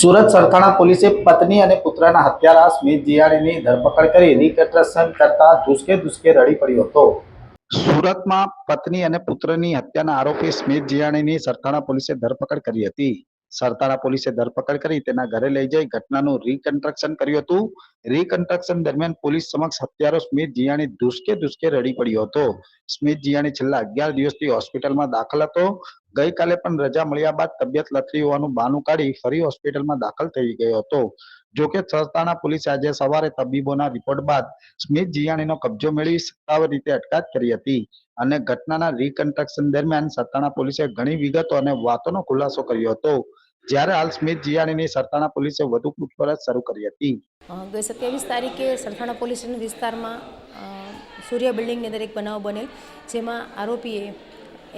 સુરત સરથાણા પોલીસે પત્ની અને પુત્રના હત્યારા સ્મિત જીયાણીની ધરપકડ કરી રિકન્સ્ટ્રક્શન કરતા ધુસકે ધુસકે રડી પડ્યો હતો. સુરતમાં પત્ની અને પુત્રની હત્યાના આરોપી સ્મિત જીયાણીની સરથાણા પોલીસે ધરપકડ કરી હતી. સરથાણા પોલીસે ધરપકડ કરી તેના ઘરે લઈ જઈ ઘટનાનું રિકન્સ્ટ્રક્શન કર્યું હતું. રિકન્સ્ટ્રક્શન દરમિયાન પોલીસ સમક્ષ હત્યારો સ્મિત જીયાણી ધુસકે ધુસકે રડી પડ્યો હતો. સ્મિત જીયાણી છેલ્લા અગિયાર દિવસથી હોસ્પિટલમાં દાખલ હતો. ગઈકાલે પણ રજા મળ્યા બાદ તબિયત લથડી હોવાનું બહાનું કાઢી ફરી હોસ્પિટલમાં દાખલ થઈ ગયો હતો. જોકે સરતાના પોલીસે આજે સવારે તબીબોના રિપોર્ટ બાદ સ્મિત જીયાણીનો કબજો મેળવી સત્તાવાર રીતે અટકાયત કરી હતી અને ઘટનાના રિકન્સ્ટ્રક્શન દરમિયાન સરતાના પોલીસે ઘણી વિગતો અને વાતોનો ખુલાસો કર્યો હતો. જ્યારે હાલ સ્મિત જીયાણીની સરથાણા પોલીસે વધુ પૂછપરછ શરૂ કરી હતી. ગઈ સત્યાવીસ તારીખે સરથાણા પોલીસ વિસ્તારમાં સૂર્ય બિલ્ડિંગની અંદર એક બનાવ બનેલ, જેમાં આરોપીએ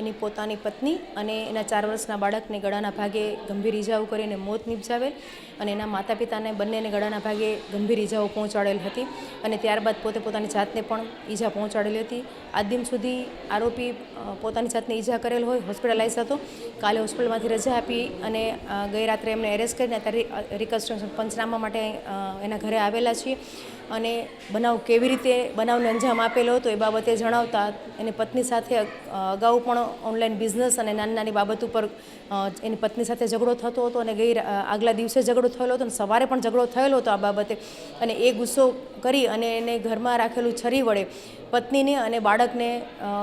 એની પોતાની પત્ની અને એના ચાર વર્ષના બાળકને ગળાના ભાગે ગંભીર ઇજાઓ કરીને મોત નિપજાવેલ અને એના માતા પિતાને બંનેને ગળાના ભાગે ગંભીર ઇજાઓ પહોંચાડેલ હતી અને ત્યારબાદ પોતે પોતાની જાતને પણ ઈજા પહોંચાડેલી હતી. આજ દિન સુધી આરોપી પોતાની જાતને ઈજા કરેલ હોય, હોસ્પિટલાઇઝ હતો કાલે હોસ્પિટલમાંથી રજા આપી અને ગઈ રાત્રે એમને એરેસ્ટ કરીને અત્યારે રિકન્સ્ટ્રક્શન પંચનામા માટે એના ઘરે આવેલા છીએ અને બનાવ કેવી રીતે, બનાવને અંજામ આપેલો હતો એ બાબતે જણાવતા એની પત્ની સાથે અગાઉ પણ ઓનલાઈન બિઝનેસ અને નાની નાની બાબત ઉપર એની પત્ની સાથે ઝઘડો થતો હતો અને ગઈ આગલા દિવસે ઝઘડો થયેલો હતો અને સવારે પણ ઝઘડો થયેલો હતો આ બાબતે. અને એ ગુસ્સો કરી અને એને ઘરમાં રાખેલું છરી વડે પત્નીને અને બાળકને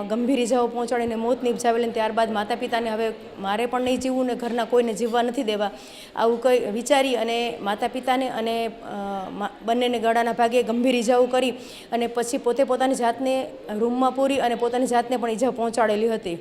ગંભીર ઇજાઓ પહોંચાડીને મોત નિપજાવેલ અને ત્યારબાદ માતા પિતાને હવે મારે પણ નહીં જીવવું ને ઘરના કોઈને જીવવા નથી દેવા. આવું કંઈ વિચારી અને માતા પિતાને અને બંનેને ગળાના ભાગે ગંભીર ઇજાઓ કરી અને પછી પોતે પોતાની જાતને રૂમમાં પૂરી અને પોતાની જાતને પણ ઇજા પહોંચાડેલી હતી.